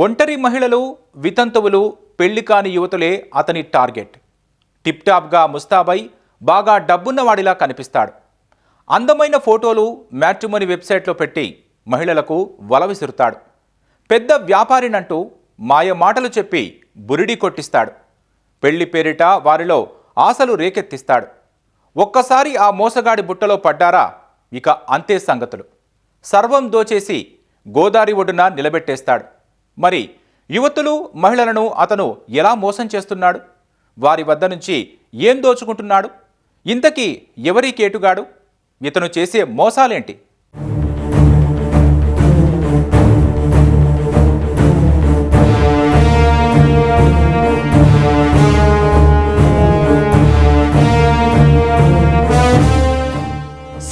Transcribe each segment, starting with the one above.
ఒంటరి మహిళలు వితంతువులు పెళ్ళి కాని యువతులే అతని టార్గెట్. టిప్టాప్గా ముస్తాబై బాగా డబ్బున్నవాడిలా కనిపిస్తాడు. అందమైన ఫోటోలు మ్యాట్రిమోని వెబ్సైట్లో పెట్టి మహిళలకు వల విసురుతాడు. పెద్ద వ్యాపారినంటూ మాయ మాటలు చెప్పి బురిడి కొట్టిస్తాడు. పెళ్ళి పేరిట వారిలో ఆశలు రేకెత్తిస్తాడు. ఒక్కసారి ఆ మోసగాడి బుట్టలో పడ్డారా ఇక అంతే సంగతులు. సర్వం దోచేసి గోదారి ఒడ్డున నిలబెట్టేస్తాడు. మరి యువతులు మహిళలను అతను ఎలా మోసం చేస్తున్నాడు? వారి వద్ద నుంచి ఏం దోచుకుంటున్నాడు? ఇంతకీ ఎవరి కేటుగాడు? ఇతను చేసే మోసాలేంటి?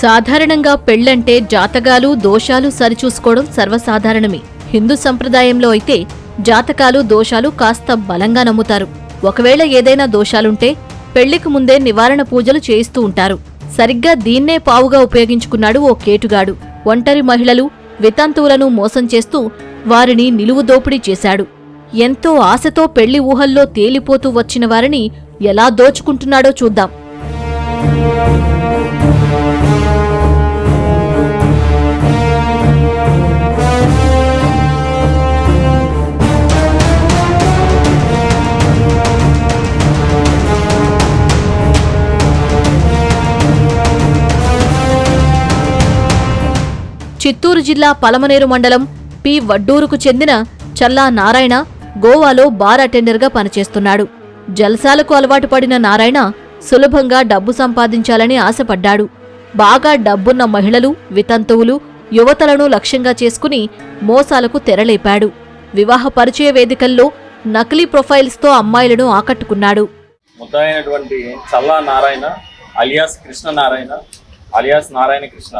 సాధారణంగా పెళ్ళంటే జాతకాలు దోషాలు సరిచూసుకోవడం సర్వసాధారణమే. హిందూ సంప్రదాయంలో అయితే జాతకాలు దోషాలు కాస్త బలంగా నమ్ముతారు. ఒకవేళ ఏదైనా దోషాలుంటే పెళ్ళికి ముందే నివారణ పూజలు చేయిస్తూ ఉంటారు. సరిగ్గా దీన్నే పావుగా ఉపయోగించుకున్నాడు ఓ కేటుగాడు. ఒంటరి మహిళలు వితంతువులను మోసం చేస్తూ వారిని నిలువు దోపిడీ చేశాడు. ఎంతో ఆశతో పెళ్ళి ఊహల్లో తేలిపోతూ వచ్చిన వారిని ఎలా దోచుకుంటున్నాడో చూద్దాం. చిత్తూరు జిల్లా పలమనేరు మండలం పి. వడ్డూరుకు చెందిన చల్లా నారాయణ గోవాలో బార్ అటెండర్గా పనిచేస్తున్నాడు. జల్సాలకు అలవాటు పడిన నారాయణ సులభంగా డబ్బు సంపాదించాలని ఆశపడ్డాడు. బాగా డబ్బున్న మహిళలు వితంతువులు యువతలను లక్ష్యంగా చేసుకుని మోసాలకు తెరలేపాడు. వివాహ పరిచయ వేదికల్లో నకిలీ ప్రొఫైల్స్తో అమ్మాయిలను ఆకట్టుకున్నాడు. ముద్దైనటువంటి చల్లా నారాయణ అలియాస్ కృష్ణ నారాయణ అలియాస్ నారాయణ కృష్ణ.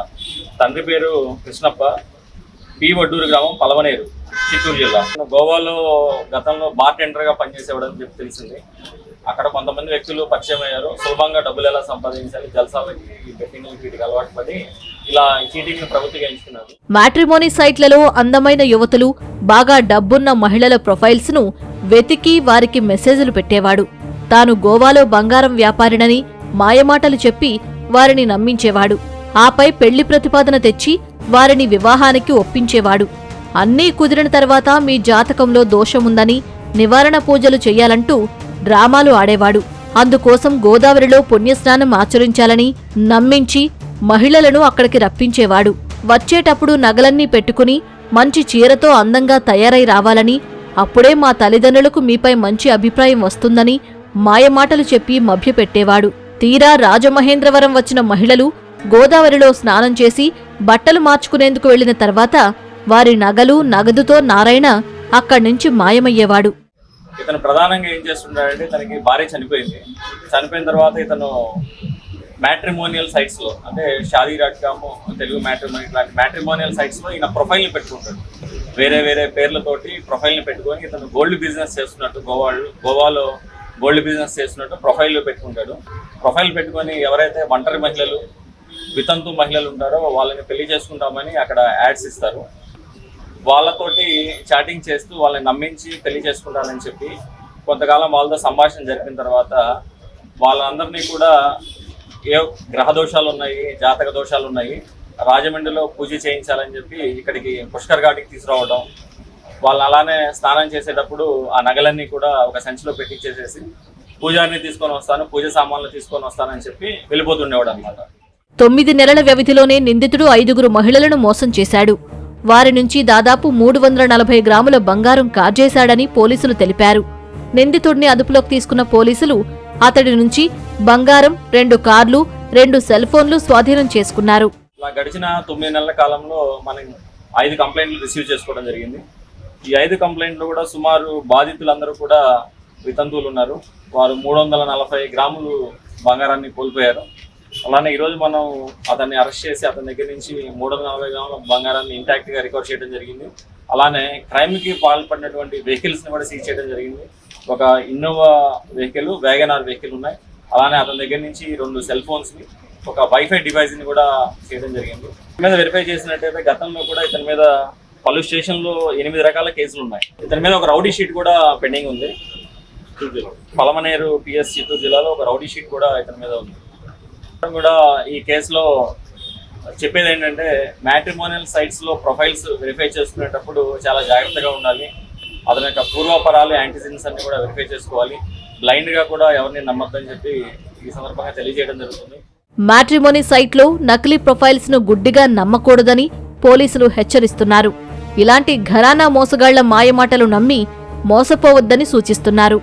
తండ్రి పేరు కృష్ణప్ప. పి వడ్డూరు గ్రామం పలవనేరు చిత్తూరు జిల్లా. గోవాలో గతంలో బార్ టెండర్గా పనిచేసేవాడని చెప్పి తెలిసింది. అక్కడ కొంతమంది వ్యక్తులు పరిచయం అయ్యారు సులభంగా డబ్బులు ఎలా సంపాదించాలి జల్సాలకి బెట్టింగ్ వీటికి అలవాటు పడి ఇలా చీటింగ్ ఎంచుకున్నారు. మ్యాట్రిమోనీ సైట్లలో అందమైన యువతులు బాగా డబ్బున్న మహిళల ప్రొఫైల్స్ను వెతికి వారికి మెసేజ్లు పెట్టేవాడు. తాను గోవాలో బంగారం వ్యాపారినని మాయమాటలు చెప్పి వారిని నమ్మించేవాడు. ఆపై పెళ్ళి ప్రతిపాదన తెచ్చి వారిని వివాహానికి ఒప్పించేవాడు. అన్నీ కుదిరిన తర్వాత మీ జాతకంలో దోషముందని నివారణ పూజలు చెయ్యాలంటూ డ్రామాలు ఆడేవాడు. అందుకోసం గోదావరిలో పుణ్యస్నానం ఆచరించాలని నమ్మించి మహిళలను అక్కడికి రప్పించేవాడు. వచ్చేటప్పుడు నగలన్నీ పెట్టుకుని మంచి చీరతో అందంగా తయారై రావాలని అప్పుడే మా తల్లిదండ్రులకు మీపై మంచి అభిప్రాయం వస్తుందని మాయమాటలు చెప్పి మభ్యపెట్టేవాడు. తీరా రాజమహేంద్రవరం వచ్చిన మహిళలు గోదావరిలో స్నానం చేసి బట్టలు మార్చుకునేందుకు వెళ్ళిన తర్వాత వారి నగలు నగదుతో నారాయణ అక్కడి నుంచి మాయమయ్యేవాడు. ఇతను ప్రధానంగా ఏం చేస్తుంటాడంటే తనకి భార్య చనిపోయింది. చనిపోయిన తర్వాత ఇతను మ్యాట్రిమోనియల్ సైట్స్లో అంటే Shaadi dot com Telugu matrimony లాంటి మ్యాట్రిమోనియల్ సైట్స్లో ఈయన ప్రొఫైల్ని పెట్టుకుంటాడు. వేరే వేరే పేర్లతోటి ప్రొఫైల్ని పెట్టుకొని ఇతను గోల్డ్ బిజినెస్ చేస్తున్నట్టు గోవాళ్ళు గోవాలో గోల్డ్ బిజినెస్ చేస్తున్నట్టు ప్రొఫైల్ పెట్టుకుంటాడు. ప్రొఫైల్ పెట్టుకొని ఎవరైతే ఒంటరి మహిళలు వితంతు మహిళలు ఉంటారో వాళ్ళని పెళ్ళి చేసుకుంటామని అక్కడ యాడ్స్ ఇస్తారు. వాళ్ళతోటి చాటింగ్ చేస్తూ వాళ్ళని నమ్మించి పెళ్ళి చేసుకుంటానని చెప్పి కొంతకాలం వాళ్ళతో సంభాషణ జరిపిన తర్వాత వాళ్ళందరినీ కూడా ఏ గ్రహ దోషాలు ఉన్నాయి జాతక దోషాలు ఉన్నాయి రాజమండ్రిలో పూజ చేయించాలని చెప్పి ఇక్కడికి పుష్కర్ ఘాటికి తీసుకురావడం వాళ్ళని అలానే స్నానం చేసేటప్పుడు ఆ నగలన్నీ కూడా ఒక సంచిలో పెట్టించేసేసి పూజారిని తీసుకొని వస్తాను పూజ సామాన్లు తీసుకొని వస్తానని చెప్పి వెళ్ళిపోతుండేవాడు అనమాట తొమ్మిది నెలల వ్యవధిలోనే నిందితుడు ఐదుగురు మహిళలను మోసం చేశాడు. వారి నుంచి దాదాపు మూడు వందల నలభై గ్రాముల బంగారం కాజేశాడని పోలీసులు తెలిపారు. నిందితుడిని అదుపులోకి తీసుకున్న పోలీసులు అతడి నుంచి బంగారం రెండు కార్లు రెండు సెల్ ఫోన్లు స్వాధీనం చేసుకున్నారు. ఇలా గడిచిన తొమ్మిది నెలల కాలంలో మనం ఐదు కంప్లైంట్లు రిసీవ్ చేసుకోవడం జరిగింది. ఈ ఐదు కంప్లైంట్లు కూడా సుమారు బాధితులందరూ కూడా వితంతువులు ఉన్నారు. వారు మూడు వందల నలభై గ్రాములు బంగారాన్ని కోల్పోయారు. అలానే ఈరోజు మనం అతన్ని అరెస్ట్ చేసి అతని దగ్గర నుంచి మూడు వందల నలభై గ్రాముల బంగారాన్ని ఇంటాక్ట్గా రికవర్ చేయడం జరిగింది. అలానే క్రైమ్కి పాల్పడినటువంటి వెహికల్స్ని కూడా సీజ్ చేయడం జరిగింది. ఒక ఇన్నోవా వెహికల్ వ్యాగనార్ వెహికల్ ఉన్నాయి. అలానే అతని దగ్గర నుంచి రెండు సెల్ ఫోన్స్ని ఒక వైఫై డివైస్ని కూడా చేయడం జరిగింది. మీద వెరిఫై చేసినట్టయితే గతంలో కూడా ఇతని మీద పలు స్టేషన్లో ఎనిమిది రకాల కేసులు ఉన్నాయి. ఇతని మీద ఒక రౌడీ షీట్ కూడా పెండింగ్ ఉంది. చిత్తూరు పలమనేరు పిఎస్ చిత్తూరు జిల్లాలో ఒక రౌడీ షీట్ కూడా ఇతని మీద ఉంది. కూడా ఈ కేసులో చెప్పేది ఏంటంటే మ్యాట్రిమోనియల్ సైట్స్లో ప్రొఫైల్స్ వెరిఫై చేసుకునేటప్పుడు చాలా జాగ్రత్తగా ఉండాలి. అతని యొక్క పూర్వపరాలు యాంటీజెన్స్ అన్ని కూడా వెరిఫై చేసుకోవాలి. బ్లైండ్గా కూడా ఎవరిని నమ్మద్దని చెప్పి ఈ సందర్భంగా తెలియజేయడం జరుగుతుంది. మ్యాట్రిమోనీ సైట్లో నకిలీ ప్రొఫైల్స్ను గుడ్డిగా నమ్మకూడదని పోలీసులు హెచ్చరిస్తున్నారు. ఇలాంటి ఘరానా మోసగాళ్ళ మాయమాటలు నమ్మి మోసపోవద్దని సూచిస్తున్నారు.